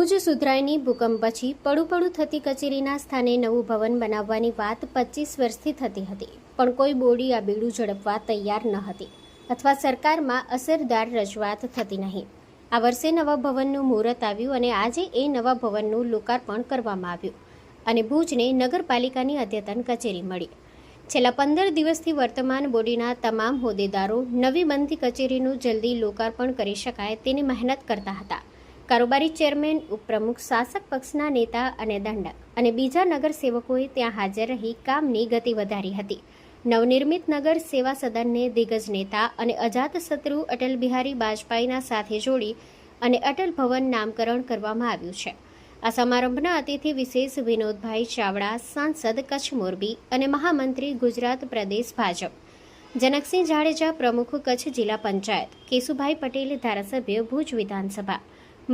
ભુજ સુધરાઈની ભૂકંપ પછી પડું પડું થતી કચેરીના સ્થાને નવું ભવન બનાવવાની વાત પચીસ વર્ષથી થતી હતી, પણ કોઈ બોડી આ બીડું ઝડપવા તૈયાર ન હતી અથવા સરકારમાં અસરદાર રજૂઆત થતી નહીં. આ વર્ષે નવા ભવનનું મુહૂર્ત આવ્યું અને આજે એ નવા ભવનનું લોકાર્પણ કરવામાં આવ્યું અને ભુજને નગરપાલિકાની અદ્યતન કચેરી મળી. છેલ્લા પંદર દિવસથી વર્તમાન બોડીના તમામ હોદ્દેદારો નવી બનતી કચેરીનું જલ્દી લોકાર્પણ કરી શકાય તેની મહેનત કરતા હતા. કારોબારી ચેરમેન, ઉપપ્રમુખ, શાસક પક્ષના નેતા અને દંડક અને બીજા નગરસેવકોએ ત્યાં હાજર રહી કામની ગતિ વધારી હતી. નવનિર્મિત નગર સેવા સદનને દિગ્ગજ નેતા અને અજાતશત્રુ અટલ બિહારી વાજપેયીના સાથે જોડી અને અટલ ભવન નામકરણ કરવામાં આવ્યું છે. આ સમારંભના અતિથિ વિશેષ વિનોદભાઈ ચાવડા, સાંસદ કચ્છ મોરબી અને મહામંત્રી ગુજરાત પ્રદેશ ભાજપ. જનકસિંહ જાડેજા પ્રમુખ કચ્છ જિલ્લા પંચાયત, કેશુભાઈ પટેલ ધારાસભ્ય ભુજ વિધાનસભા.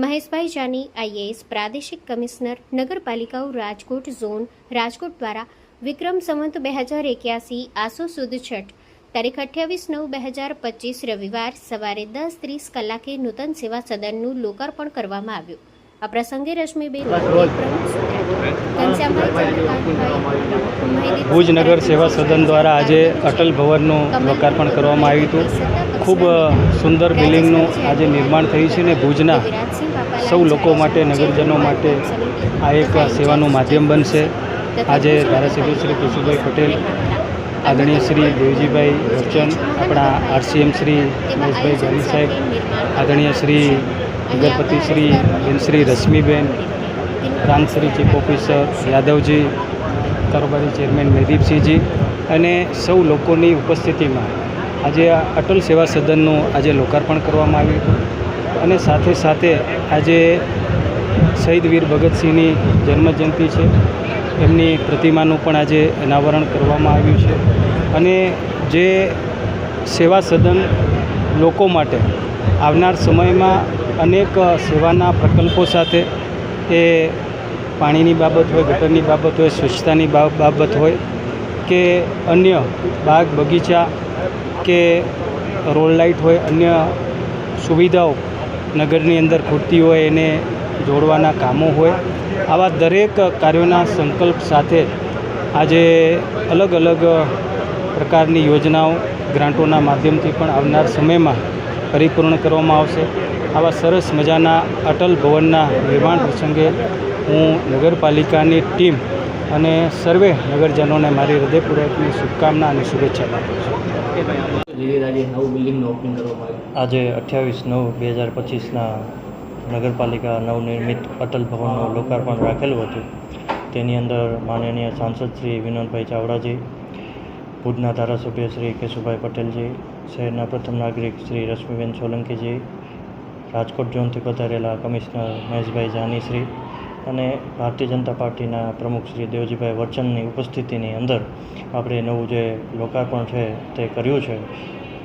મહેશભાઈ જાની આઈએએસ પ્રાદેશિક કમિશનર, નગરપાલિકાઓ, રાજકોટ ઝોન, રાજકોટ દ્વારા વિક્રમ સંવંત બે હજાર એક્યાસી, આસો સુદ છઠ, તારીખ અઠ્યાવીસ નવ બે હજાર પચીસ રવિવાર સવારે દસ ત્રીસ કલાકે નૂતન સેવા સદનનું લોકાર્પણ કરવામાં આવ્યું. આ પ્રસંગે રશ્મિબેન ભુજ નગર સેવા સદન દ્વારા આજે અટલ ભવનનું લોકાર્પણ કરવામાં આવ્યું હતું. ખૂબ સુંદર બિલ્ડિંગનું આજે નિર્માણ થયું છે ને ભુજના સૌ લોકો માટે નગરજનો માટે આ એક સેવાનું માધ્યમ બનશે. આજે ધારાસભ્ય શ્રી કેશુભાઈ પટેલ આદરણીય શ્રી દેવજીભાઈ વરચન આપણા આરસીએમ શ્રી મહેશભાઈ જાની સાહેબ આદરણીય શ્રી નગરપતિ શ્રી બેન શ્રી રશ્મિબેન, રામશ્રી શ્રી ચીફ ઓફિસર, યાદવજી, કારોબારી ચેરમેન મહેદીપસિંહજી અને સૌ લોકોની ઉપસ્થિતિમાં આજે આ અટલ સેવા સદનનું આજે લોકાર્પણ કરવામાં આવ્યું હતું. અને સાથે સાથે આજે શહીદ વીર ભગતસિંહની જન્મજયંતિ છે. એમની પ્રતિમાનું પણ આજે અનાવરણ કરવામાં આવ્યું છે. અને જે સેવા સદન લોકો માટે આવનાર સમયમાં અનેક સેવાના પ્રકલ્પો સાથે એ પાણીની બાબત હોય, ગટરની બાબત હોય, સ્વચ્છતાની બાબત હોય કે અન્ય બાગ બગીચા કે રોડ લાઇટ હોય, અન્ય સુવિધાઓ નગરની અંદર ખૂટતી હોય, એને જોડવાના કામો હોય, આવા દરેક કાર્યોના સંકલ્પ સાથે આજે અલગ અલગ પ્રકારની યોજનાઓ ગ્રાન્ટોના માધ્યમથી પણ આવનાર સમયમાં પરિપૂર્ણ કરવામાં આવશે. આવા સરસ મજાના અટલ ભવનના નિર્માણ પ્રસંગે હું નગરપાલિકાની ટીમ અને સર્વે નગરજનોને મારી હૃદયપૂર્વકની શુભકામના અને શુભેચ્છા આપું છું. આજે અઠ્યાવીસ નવ બે હજાર પચીસના નગરપાલિકા નવનિર્મિત અટલ ભવનનું લોકાર્પણ રાખેલું હતું. તેની અંદર માનનીય સાંસદ શ્રી વિનોદભાઈ ચાવડાજી ભુજના ધારાસભ્ય શ્રી કેશુભાઈ પટેલજી શહેરના પ્રથમ નાગરિક શ્રી રશ્મિબેન સોલંકીજી, રાજકોટ ઝોનથી પધારેલા કમિશનર મહેશભાઈ જાનીશ્રી અને ભારતીય જનતા પાર્ટીના પ્રમુખ શ્રી દેવજીભાઈ વરચનની ઉપસ્થિતિની અંદર આપણે નવું જે લોકાર્પણ છે તે કર્યું છે.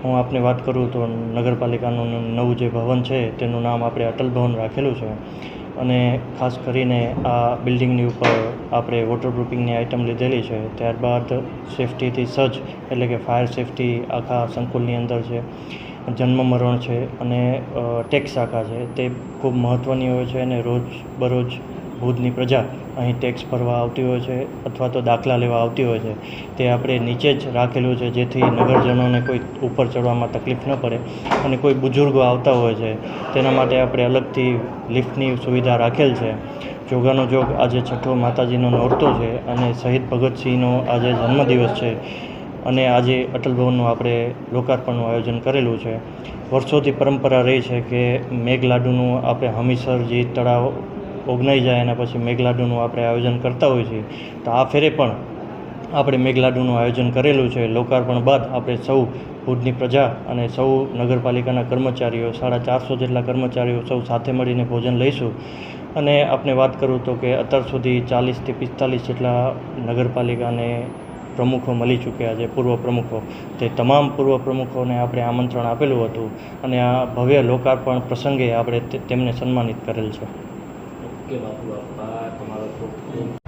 હું આપને વાત કરું તો નગરપાલિકાનું નવું જે ભવન છે તેનું નામ આપણે અટલ ભવન રાખેલું છે. અને ખાસ કરીને આ બિલ્ડિંગની ઉપર આપણે વોટરપ્રૂફિંગની આઇટમ લીધેલી છે. ત્યારબાદ સેફટીથી સજ્જ, એટલે કે ફાયર સેફટી આખા સંકુલની અંદર છે. જન્મ મરણ છે અને ટેક્સ શાખા છે. તે ખૂબ મહત્ત્વની હોય છે અને રોજ બરોજ ભુજની પ્રજા અહીં ટેક્સ ભરવા આવતી હોય છે અથવા તો દાખલા લેવા આવતી હોય છે. તે આપણે નીચે જ રાખેલું છે જેથી નગરજનોને કોઈ ઉપર ચડવામાં તકલીફ ન પડે અને કોઈ બુઝુર્ગો આવતા હોય છે. તેના માટે આપણે અલગથી લિફ્ટની સુવિધા રાખેલ છે. જોગાનો જોગ આજે છઠ્ઠો માતાજીનો નોરતો છે અને શહીદ ભગતસિંહનો આજે જન્મદિવસ છે અને આજે અટલ ભવનનું આપણે લોકાર્પણનું આયોજન કરેલું છે. વર્ષોથી પરંપરા રહી છે કે મેઘલાડુનું આપણે હમીસરજી તળાવ ઓગનાઈ જાય એના પછી મેઘલાડુનું આપણે આયોજન કરતા હોઈએ છીએ, તો આ ફેરે પણ આપણે મેઘલાડુનું આયોજન કરેલું છે. લોકાર્પણ બાદ આપણે સૌ ભુજની પ્રજા અને સૌ નગરપાલિકાના કર્મચારીઓ, સાડા ચારસો જેટલા કર્મચારીઓ સૌ સાથે મળીને ભોજન લઈશું. અને આપણે વાત કરું તો કે અત્યાર સુધી ચાલીસથી પિસ્તાલીસ જેટલા નગરપાલિકાને પ્રમુખો મળી ચૂક્યા છે, પૂર્વ પ્રમુખો. તે તમામ પૂર્વ પ્રમુખોને આપણે આમંત્રણ આપેલું હતું અને આ ભવ્ય લોકાર્પણ પ્રસંગે આપણે તેમને સન્માનિત કરેલ છે. 54,20